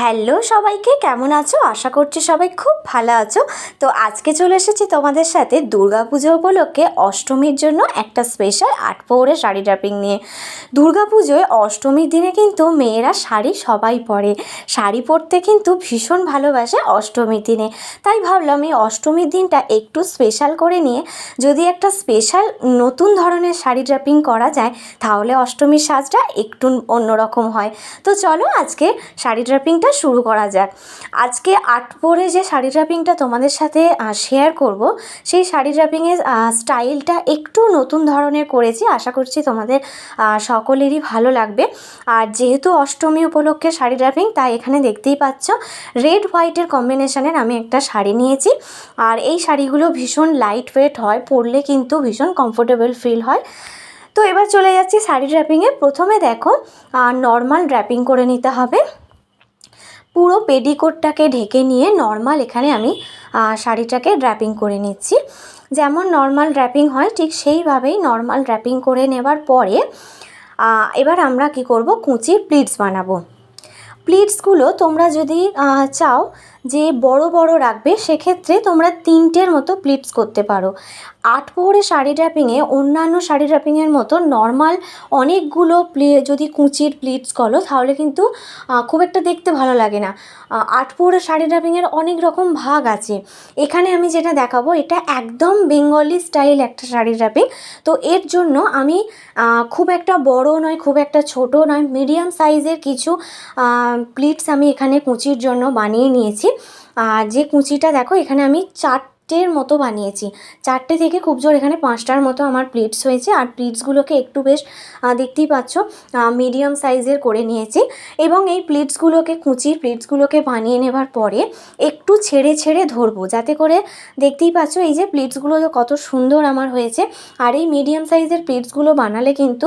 Hello সবাইকে, কেমন আছো? আশা করছি সবাই খুব ভালো আছো। তো আজকে চলে এসেছি তোমাদের সাথে দুর্গাপুজো উপলক্ষে অষ্টমীর জন্য একটা স্পেশাল আট পৌরে শাড়ি ড্রাপিং নিয়ে। দুর্গাপুজোয় অষ্টমীর দিনে কিন্তু মেয়েরা শাড়ি সবাই পরে। শাড়ি পরতে কিন্তু ভীষণ ভালোবাসে অষ্টমীর দিনে। তাই ভাবলাম এই অষ্টমীর দিনটা একটু স্পেশাল করে নিয়ে যদি একটা স্পেশাল নতুন ধরনের শাড়ি ড্রাপিং করা যায়, তাহলে অষ্টমীর সাজটা একটু অন্যরকম হয়। তো চলো আজকে শাড়ি ড্রাপিংটা শুরু করা যাক। আজকে আট পরে যে শাড়ি ড্রাপিংটা তোমাদের সাথে শেয়ার করব, সেই শাড়ি ড্রাপিংয়ের স্টাইলটা একটু নতুন ধরনের করেছি। আশা করছি তোমাদের সকলেরই ভালো লাগবে। আর যেহেতু অষ্টমী উপলক্ষে শাড়ি ড্রাপিং তাই এখানে দেখতেই পাচ্ছ রেড হোয়াইটের কম্বিনেশানের আমি একটা শাড়ি নিয়েছি। আর এই শাড়িগুলো ভীষণ লাইট ওয়েট হয়, পরলে কিন্তু ভীষণ কমফোর্টেবল ফিল হয়। তো এবার চলে যাচ্ছি শাড়ি ড্র্যাপিংয়ে প্রথমে দেখো নর্মাল ড্র্যাপিং করে নিতে হবে। পুরো পেডিকোটটাকে ঢেকে নিয়ে নর্মাল এখানে আমি শাড়িটাকে ড্র্যাপিং করে নিচ্ছি। যেমন নর্মাল ড্র্যাপিং হয়, ঠিক সেইভাবেই নর্মাল ড্র্যাপিং করে নেবার পরে এবার আমরা কি করব, কুচির প্লিটস বানাবো। প্লিটসগুলো তোমরা যদি চাও যে বড় বড় রাখবে, সেক্ষেত্রে তোমরা তিনটের মতো প্লিটস করতে পারো। আট পোহরে শাড়ি ড্রাপিংয়ে অন্যান্য শাড়ি ড্রাপিংয়ের মতো নর্মাল অনেকগুলো প্লে, যদি কুচির প্লিটস করো, তাহলে কিন্তু খুব একটা দেখতে ভালো লাগে না। আট পোহরে শাড়ি ড্রাপিংয়ের অনেক রকম ভাগ আছে। এখানে আমি যেটা দেখাবো, এটা একদম বেঙ্গলি স্টাইল একটা শাড়ি ড্রাপিং তো এর জন্য আমি খুব একটা বড় নয়, খুব একটা ছোট নয় মিডিয়াম সাইজের কিছু প্লিটস আমি এখানে কুচির জন্য বানিয়ে নিয়েছি। আর যে কুচিটা দেখো, এখানে আমি চারটের মতো বানিয়েছি। চারটে থেকে খুব জোর এখানে পাঁচটার মতো আমার প্লেটস হয়েছে। আর প্লেটসগুলোকে একটু বেশ দেখতেই পাচ্ছ মিডিয়াম সাইজের করে নিয়েছি। এবং এই প্লেটসগুলোকে কুচির প্লেটসগুলোকে বানিয়ে নেবার পরে একটু ছেড়ে ছেড়ে ধরবো, যাতে করে দেখতেই পাচ্ছ এই যে প্লিটসগুলো কত সুন্দর আমার হয়েছে। আর এই মিডিয়াম সাইজের প্লেটসগুলো বানালে কিন্তু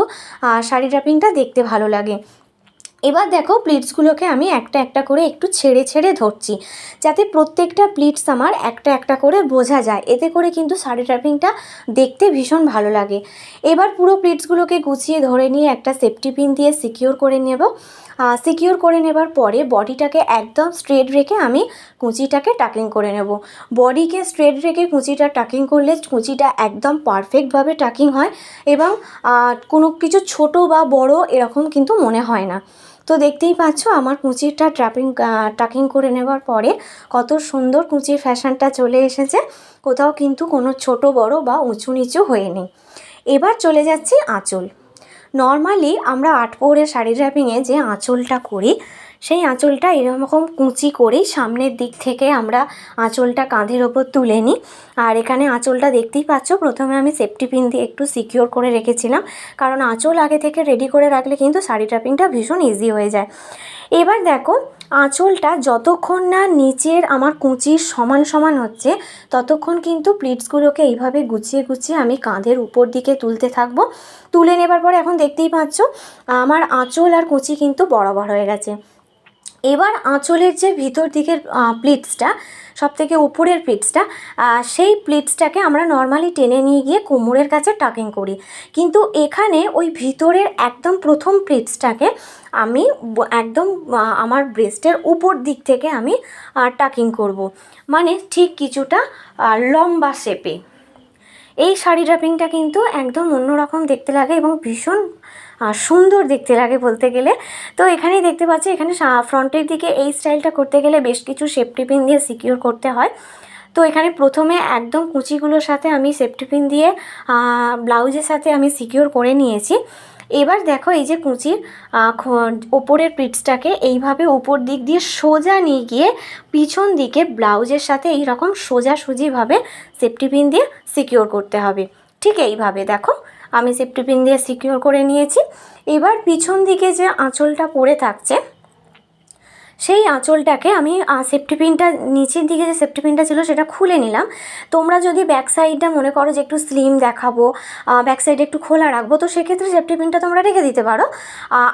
শাড়ি ড্রাপিংটা দেখতে ভালো লাগে। এবার দেখো প্লিটসগুলোকে আমি একটা একটা করে একটু ছেড়ে ছেড়ে ধরছি, যাতে প্রত্যেকটা প্লিটস আমার একটা একটা করে বোঝা যায়। এতে করে কিন্তু শাড়ি ট্র্যাপিংটা দেখতে ভীষণ ভালো লাগে। এবার পুরো প্লিটসগুলোকে গুছিয়ে ধরে নিয়ে একটা সেফটি পিন দিয়ে সিকিওর করে নেব। সিকিওর করে নেবার পরে বডিটাকে একদম স্ট্রেট রেখে আমি কুচিটাকে টাকিং করে নেব। বডিকে স্ট্রেট রেখে কুঁচিটা টাকিং করলে কুঁচিটা একদম পারফেক্টভাবে টাকিং হয় এবং কোনো কিছু ছোট বা বড় এরকম কিন্তু মনে হয় না। তো দেখতেই পাচ্ছ আমার কুচিরটা ট্র্যাপিং টাকিং করে নেবার পরে কত সুন্দর কুচির ফ্যাশনটা চলে এসেছে। কোথাও কিন্তু কোনো ছোট, বড় বা উঁচু, নিচু হয়ে নেই। এবার চলে যাচ্ছি আঁচল। নর্মালি আমরা আট পৌরে শাড়ি ড্র্যাপিংয়ে যে আঁচলটা করি সেই আঁচলটা এরকম কুচি করেই সামনের দিক থেকে আমরা আঁচলটা কাঁধের ওপর তুলে নিই। আর এখানে আঁচলটা দেখতেই পাচ্ছ, প্রথমে আমি সেফটি পিন দিয়ে একটু সিকিওর করে রেখেছিলাম। কারণ আঁচল আগে থেকে রেডি করে রাখলে কিন্তু শাড়ি ট্র্যাপিংটা ভীষণ ইজি হয়ে যায়। এবার দেখো, আঁচলটা যতক্ষণ না নিচের আমার কুচির সমান সমান হচ্ছে, ততক্ষণ কিন্তু প্লিটসগুলোকে এইভাবে গুছিয়ে গুছিয়ে আমি কাঁধের উপর দিকে তুলতে থাকব। তুলে নেবার পরে এখন দেখতেই পাচ্ছ, আমার আঁচল আর কুচি কিন্তু বরাবর হয়ে গেছে। এবার আঁচলের যে ভিতর দিকের প্লিটসটা সব থেকে উপরের প্লিটসটা সেই প্লিটসটাকে আমরা নর্মালি টেনে নিয়ে গিয়ে কোমরের কাছে টাকিং করি। কিন্তু এখানে ওই ভিতরের একদম প্রথম প্লিটসটাকে আমি একদম আমার ব্রেস্টের উপর দিক থেকে আমি টাকিং করব। মানে ঠিক কিছুটা লম্বা শেপে এই শাড়ি ড্রাপিংটা কিন্তু একদম অন্যরকম দেখতে লাগে এবং ভীষণ সুন্দর দেখতে লাগে বলতে গেলে। তো এখানেই দেখতে পাচ্ছি, এখানে ফ্রন্টের দিকে এই স্টাইলটা করতে গেলে বেশ কিছু সেফটি পিন দিয়ে সিকিওর করতে হয়। তো এখানে প্রথমে একদম কুচিগুলোর সাথে আমি সেফটি পিন দিয়ে ব্লাউজের সাথে আমি সিকিওর করে নিয়েছি। এবার দেখো এই যে কুচির ওপরের পিটসটাকে এইভাবে উপর দিক দিয়ে সোজা নিয়ে গিয়ে পিছন দিকে ব্লাউজের সাথে এই রকম সোজাসুজিভাবে সেফটি পিন দিয়ে সিকিওর করতে হবে। ঠিক এইভাবে দেখো। আমি সেফটি পিন দিয়ে সিকিওর করে নিয়েছি। এবার পিছন দিকে যে আঁচলটা পড়ে থাকছে সেই আঁচলটাকে আমি সেফটি পিনটা নিচের দিকে যে সেফটি পিনটা ছিল সেটা খুলে নিলাম। তোমরা যদি ব্যাক সাইডটা মনে করো যে একটু স্লিম দেখাবো ব্যাক সাইডে একটু খোলা রাখব, তো সেক্ষেত্রে সেফটি পিনটা তোমরা রেখে দিতে পারো।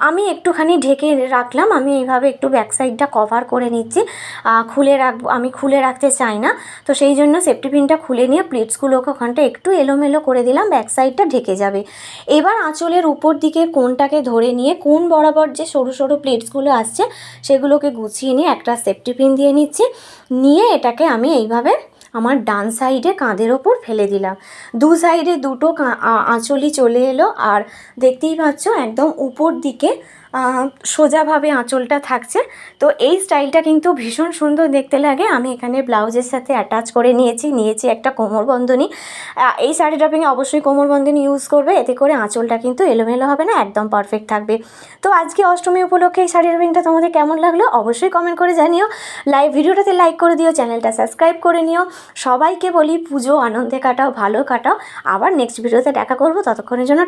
আমি একটুখানি ঢেকে রাখলাম, আমি এইভাবে একটু ব্যাক সাইডটা কভার করে নিচ্ছি। খুলে রাখব আমি খুলে রাখতে চাই না, তো সেই জন্য সেফটি পিনটা খুলে নিয়ে প্লেটসগুলোকে ওখানটা একটু এলোমেলো করে দিলাম ব্যাক সাইডটা ঢেকে যাবে। এবার আঁচলের উপর দিকে কোনটাকে ধরে নিয়ে, কোন বরাবর যে সরু সরু প্লেটসগুলো আসছে, সেগুলোকে গুছিয়ে নিয়ে একটা সেফটি পিন দিয়ে নিচ্ছি। নিয়ে এটাকে আমি এইভাবে আমার ডান সাইডে কাঁধের ওপর ফেলে দিলাম। দু সাইডে দুটো আঁচলি চলে এলো। আর দেখতেই পাচ্ছ, একদম উপর দিকে সোজাভাবে আঁচলটা থাকছে। তো এই স্টাইলটা কিন্তু ভীষণ সুন্দর দেখতে লাগে। আমি এখানে ব্লাউজের সাথে অ্যাটাচ করে নিয়েছি। নিয়েছি একটা কোমরবন্ধনী আহ, এই শাড়ি ড্রপিংয়ে অবশ্যই কোমরবন্ধনী ইউজ করবে। এতে করে আঁচলটা কিন্তু এলোমেলো হবে না একদম পারফেক্ট থাকবে। তো আজকে অষ্টমী উপলক্ষে এই শাড়ি ড্রপিংটা তোমাদের কেমন লাগল অবশ্যই কমেন্ট করে জানিও। লাইভ ভিডিওটাতে লাইক করে দিও চ্যানেলটা সাবস্ক্রাইব করে নিও। সবাইকে বলি পুজো আনন্দে কাটাও ভালো কাটাও। আবার নেক্সট ভিডিওতে দেখা করব। ততক্ষণের জন্য